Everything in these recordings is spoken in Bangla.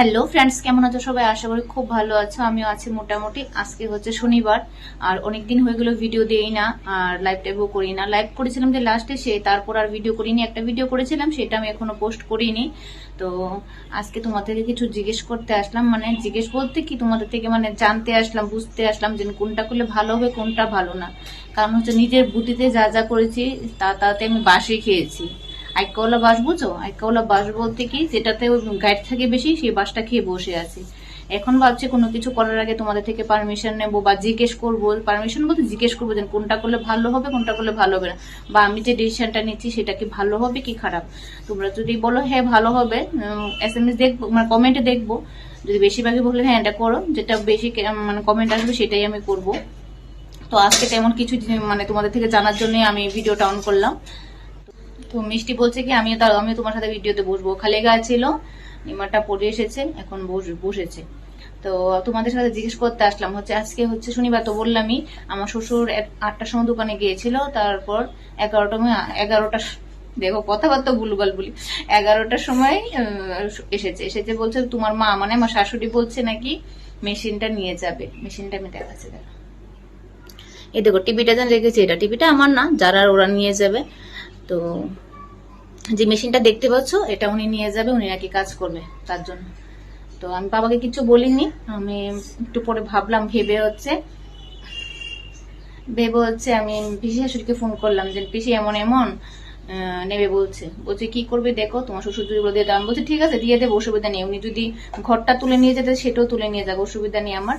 হ্যালো ফ্রেন্ডস কেমন আছো সবাই? আশা করি খুব ভালো আছো। আমিও আছি মোটামুটি। আজকে হচ্ছে শনিবার, আর অনেক দিন হয়ে গেল ভিডিও দেই না, আর লাইভ টাইভও করি না। লাইভ করেছিলাম যে লাস্টে সে তারপর আর ভিডিও করিনি। একটা ভিডিও করেছিলাম, সেটা আমি এখনও পোস্ট করিনি। তো আজকে তোমার থেকে কিছু জিজ্ঞেস করতে আসলাম। মানে জিজ্ঞেস বলতে কি, তোমাদের থেকে মানে জানতে আসলাম, বুঝতে আসলাম যে কোনটা করলে ভালো হবে, কোনটা ভালো না। কারণ হচ্ছে নিজের বুদ্ধিতে যা যা করেছি, তা তাতে আমি বাসে খেয়েছি। আইকাওয়ালা বাস বুঝো? আইকাওয়ালা বাস বলতে কি, যেটাতে গাইড থাকে বেশি, সেই বাসটা খেয়ে বসে আছে। এখন ভাবছি কোনো কিছু করার আগে তোমাদের থেকে পারমিশন নেব বা জিজ্ঞেস করব। পারমিশন বলতে জিজ্ঞেস করব যে কোনটা করলে ভালো হবে, কোনটা করলে ভালো হবে না। বা আমি যে ডিসিশনটা নিচ্ছি, সেটা কি ভালো হবে কি খারাপ? তোমরা যদি বলো হ্যাঁ ভালো হবে। এস এম এস দেখব মানে কমেন্টে দেখব। যদি বেশিরভাগই বলে হ্যাঁ এটা করো। যেটা বেশি মানে কমেন্ট আসবে, সেটাই আমি করব। তো আজকে তেমন কিছু মানে তোমাদের থেকে জানার জন্য আমি ভিডিওটা অন করলাম। তো মিষ্টি বলছে কি, আমিও তার আমি তোমার সাথে ভিডিওতে বসবো। খালি গায়ে ছিল নিমাটা পড়ে এসেছে, এখন বস- বসেছে। তো তোমাদের সাথে জিজ্ঞেস করতে আসলাম, হচ্ছে আজকে হচ্ছে শনিবার তো বললামই, আমার শ্বশুর আটটার সময় দোকানে গিয়েছিল, তারপর এগারোটা এগারোটা দেখো কথাবার্তা ভুলভাল বলি, এগারোটার সময় এসেছে। এসেছে বলছে, তোমার মা মানে আমার শাশুড়ি বলছে নাকি মেশিনটা নিয়ে যাবে। মেশিনটা আমি দেখাচ্ছি, দেখো। এই দেখো, টিভিটা যেন রেখেছি, এটা টিভিটা আমার না, যারা ওরা নিয়ে যাবে, তো যে মেশিনটা দেখতে পাচ্ছ, এটা উনি নিয়ে যাবে, উনি নাকি কাজ করবে তার জন্য। তো আমি বাবাকে কিছু বলিনি, আমি একটু পরে ভাবলাম, ভেবে হচ্ছে। ভেবে হচ্ছে আমি পিসি শাশুড়িকে ফোন করলাম যে, পিসি এমন এমন নেবে বলছে। বলছে, কি করবে দেখো, তোমার শ্বশুর যদি বলে দিয়ে দাও। আমি বলছি, ঠিক আছে, দিয়ে দেবো, অসুবিধা নেই। উনি যদি ঘরটা তুলে নিয়ে যেতে সেটাও তুলে নিয়ে যাবে, অসুবিধা নেই আমার।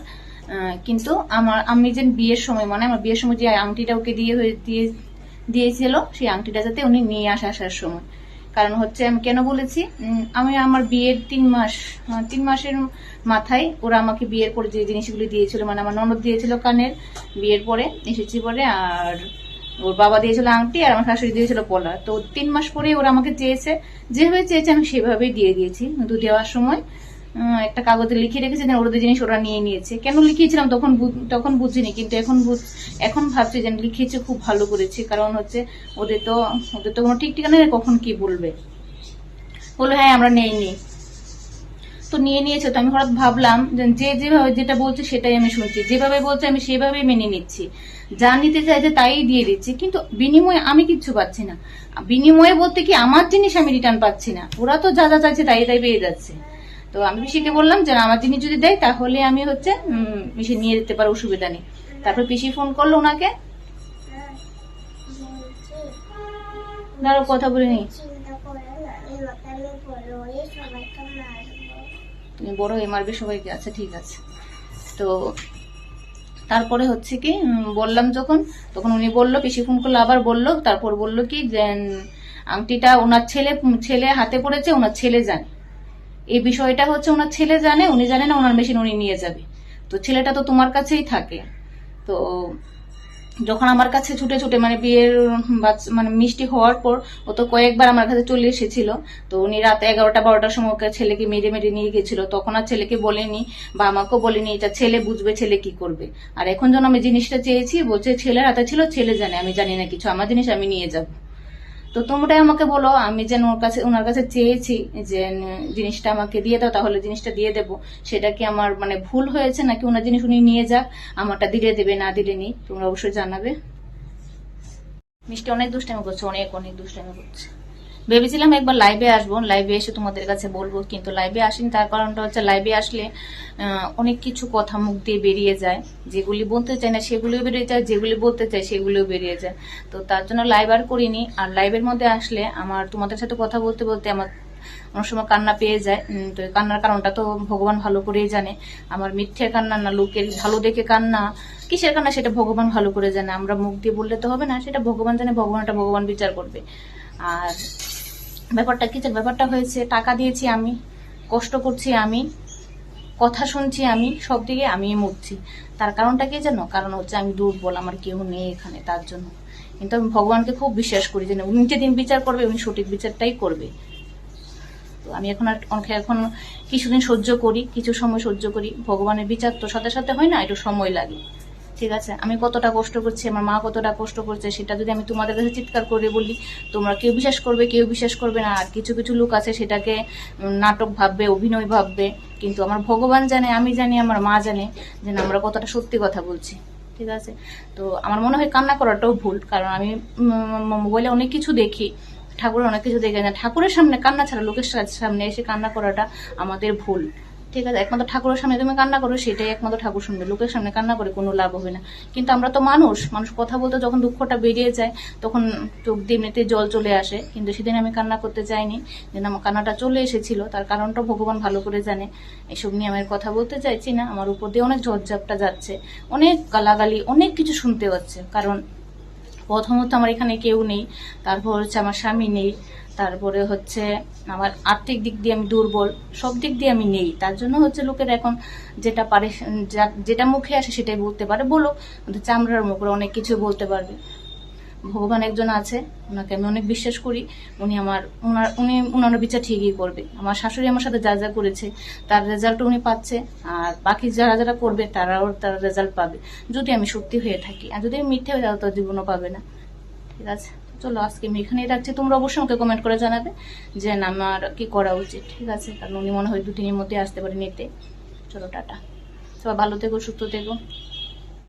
কিন্তু আমার, আমি যে বিয়ের সময় মানে আমার বিয়ের সময় যে আংটিটা ওকে দিয়ে দিয়ে দিয়েছিল সেই আংটিটা যাতে উনি নিয়ে আসা আসার সময়। কারণ হচ্ছে আমি কেন বলেছি? আমি আমার বিয়ের তিন মাস তিন মাসের মাথায় ওরা আমাকে বিয়ের পরে যে জিনিসগুলি দিয়েছিল মানে আমার ননদ দিয়েছিল কানের বিয়ের পরে, এসেছি পরে আর ওর বাবা দিয়েছিল আংটি, আর আমার শাশুড়ি দিয়েছিল পলা। তো তিন মাস পরে ওরা আমাকে চেয়েছে, যেভাবে চেয়েছে আমি সেভাবেই দিয়ে দিয়েছি। কিন্তু দেওয়ার সময় একটা কাগজে লিখে রেখেছে যে ওদের জিনিস ওরা নিয়ে নিয়েছে। কেন লিখিয়েছিলাম তখন তখন বুঝিনি, কিন্তু এখন এখন ভাবছি যে লিখিয়েছে খুব ভালো করেছি, কারণ হচ্ছে ওদের তো ওদের তো কোনো ঠিক ঠিকানা নেই, কখন কি বলবে? বলল হ্যাঁ আমরা নেই নি তো নিয়ে নিয়েছে, তো আমি হঠাৎ ভাবলাম যে যে যেভাবে যেটা বলছে সেটাই আমি শুনছি, যেভাবে বলছে আমি সেভাবেই মেনে নিচ্ছি। যা নিতে চাইছে তাই দিয়ে দিচ্ছি, কিন্তু বিনিময়ে আমি কিচ্ছু পাচ্ছি না। বিনিময়ে বলতে কি আমার জিনিস আমি রিটার্ন পাচ্ছি না। ওরা তো যা যা চাইছে তাই তাই পেয়ে যাচ্ছে। তো আমি পিসিকে বললাম যে, আমার জিনিস যদি দেয়, তাহলে আমি হচ্ছে পিসি নিয়ে যেতে পারো অসুবিধা নেই। তারপর পিসি ফোন করল ওনাকে। দাঁড়াও কথা বলে নি তুমি বড় এমআরবি সবাইকে আছে ঠিক আছে। তো তারপরে হচ্ছে কি বললাম যখন, তখন উনি বলল, পিসি ফোন করল, আবার বলল, তারপর বলল কি, যে আংটিটা ওনার ছেলে ছেলে হাতে পড়েছে, ওনার ছেলে জানে। এই বিষয়টা হচ্ছে ওনার ছেলে জানে, উনি জানে না ওনার মেশিন উনি নিয়ে যাবে। তো ছেলেটা তো তোমার কাছেই থাকে। তো যখন আমার কাছে ছুটে ছুটে মানে বিয়ের মানে মিষ্টি হওয়ার পর ও তো কয়েকবার আমার কাছে চলে এসেছিল। তো উনি রাত এগারোটা, বারোটার সময় ওকে ছেলেকে মেরে মেরে নিয়ে গেছিল। তখন আর ছেলেকে বলেনি বা আমাকেও বলেনি, এটা ছেলে বুঝবে, ছেলে কি করবে? আর এখন যখন আমি জিনিসটা চেয়েছি, বলছে ছেলের হাতে ছিল, ছেলে জানে, আমি জানি না কিছু, আমার জিনিস আমি নিয়ে যাব। তো তোমরাই আমাকে বলো, আমি যেন ওর কাছে ওনার কাছে চেয়েছি যে জিনিসটা আমাকে দিয়ে দাও, তাহলে জিনিসটা দিয়ে দেবো। সেটা কি আমার মানে ভুল হয়েছে নাকি ওনার জিনিস উনি নিয়ে যাক? আমারটা দিলে দেবে, না দিলে নেই, তোমরা অবশ্যই জানাবে। মিষ্টি অনেক দুষ্টামি করছে, অনেক অনেক দুষ্টামি করছে। ভেবেছিলাম একবার লাইভে আসব লাইভে এসে তোমাদের কাছে বলব, কিন্তু লাইভে আসিনি। তার কারণটা হচ্ছে লাইভে আসলে অনেক কিছু কথা মুখ দিয়ে বেরিয়ে যায়। যেগুলি বলতে চাই না, সেগুলিও বেরিয়ে যায়, যেগুলি বলতে চাই সেগুলিও বেরিয়ে যায়। তো তার জন্য লাইভ আর করিনি। আর লাইভের মধ্যে আসলে আমার, তোমাদের সাথে কথা বলতে বলতে আমার অনেক সময় কান্না পেয়ে যায়। তো কান্নার কারণটা তো ভগবান ভালো করেই জানে। আমার মিথ্যে কান্না না, লোকের ভালো দেখে কান্না, কিসের কান্না সেটা ভগবান ভালো করে জানে। আমরা মুখ দিয়ে বললে তো হবে না, সেটা ভগবান জানে, ভগবানটা ভগবান বিচার করবে। আর ব্যাপারটা কি ব্যাপারটা হয়েছে, টাকা দিয়েছি আমি, কষ্ট করছি আমি, কথা শুনছি আমি, সব দিকে আমি মরছি। তার কারণটা কি জানো? কারণ হচ্ছে আমি দুর্বল, আমার কেউ নেই এখানে তার জন্য। কিন্তু আমি ভগবানকে খুব বিশ্বাস করি যে উনি যেদিন বিচার করবে, উনি সঠিক বিচারটাই করবে। তো আমি এখন আর অনেক এখন কিছুদিন সহ্য করি, কিছু সময় সহ্য করি। ভগবানের বিচার তো সাথে সাথে হয় না, একটু সময় লাগে। ঠিক আছে? আমি কতটা কষ্ট করছি, আমার মা কতটা কষ্ট করছে, সেটা যদি আমি তোমাদের কাছে চিৎকার করে বলি, তোমরা কেউ বিশ্বাস করবে, কেউ বিশ্বাস করবে না। আর কিছু কিছু লোক আছে সেটাকে নাটক ভাববে, অভিনয় ভাববে, কিন্তু আমার ভগবান জানে, আমি জানি, আমার মা জানে যে আমরা কতটা সত্যি কথা বলছি। ঠিক আছে? তো আমার মনে হয় কান্না করাটাও ভুল, কারণ আমি মোবাইলে অনেক কিছু দেখি, ঠাকুরের অনেক কিছু দেখে না। ঠাকুরের সামনে, কান্না ছাড়া, লোকের সামনে এসে কান্না করাটা আমাদের ভুল। ঠিক আছে, একমাত্র ঠাকুরের সামনে তুমি কান্না করো, সেটাই একমাত্র ঠাকুর শুনবে লোকের সামনে কান্না করে কোনো লাভ হবে না। কিন্তু আমরা তো মানুষ মানুষ কথা বলতে যখন দুঃখটা বেরিয়ে যায়, তখন চোখ দিয়ে এমনিতে জল চলে আসে। কিন্তু সেদিন আমি কান্না করতে চাইনি যেন আমার কান্নাটা চলে এসেছিল, তার কারণটা ভগবান ভালো করে জানে। এসব নিয়ে আমি কথা বলতে চাইছি না। আমার উপর দিয়ে অনেক ঝড়ঝাপটা যাচ্ছে, অনেক গালাগালি, অনেক কিছু শুনতে হচ্ছে। কারণ প্রথমত আমার এখানে কেউ নেই, তারপর হচ্ছে আমার স্বামী নেই তারপরে হচ্ছে আমার আর্থিক দিক দিয়ে আমি দুর্বল, সব দিক দিয়ে আমি নেই। তার জন্য হচ্ছে লোকের এখন যেটা পারে যেটা মুখে আসে সেটাই বলতে পারে। বলো ওদের চামড়ার মুখে অনেক কিছু বলতে পারবে। ভগবান একজন আছে, ওনাকে আমি অনেক বিশ্বাস করি। উনি আমার ওনার উনি ওনার বিচার ঠিকই করবে। আমার শাশুড়ি আমার সাথে যা যা করেছে, তার রেজাল্ট উনি পাচ্ছে। আর বাকি যারা যারা করবে, তারাও তার রেজাল্ট পাবে। যদি আমি সত্যি হয়ে থাকি, আর যদি আমি মিথ্যে হয়ে যাও তো জীবনও পাবে না। ঠিক আছে? চলো, আজকে আমি এখানেই রাখছি। তোমরা অবশ্যই আমাকে কমেন্ট করে জানাবে যে আমার কি করা উচিত? ঠিক আছে? কারণ উনি মনে হয় দুদিনের মধ্যে আসতে পারে নিতে চলো, টাটা। সবাই ভালো থেকো, সুস্থ থেকো।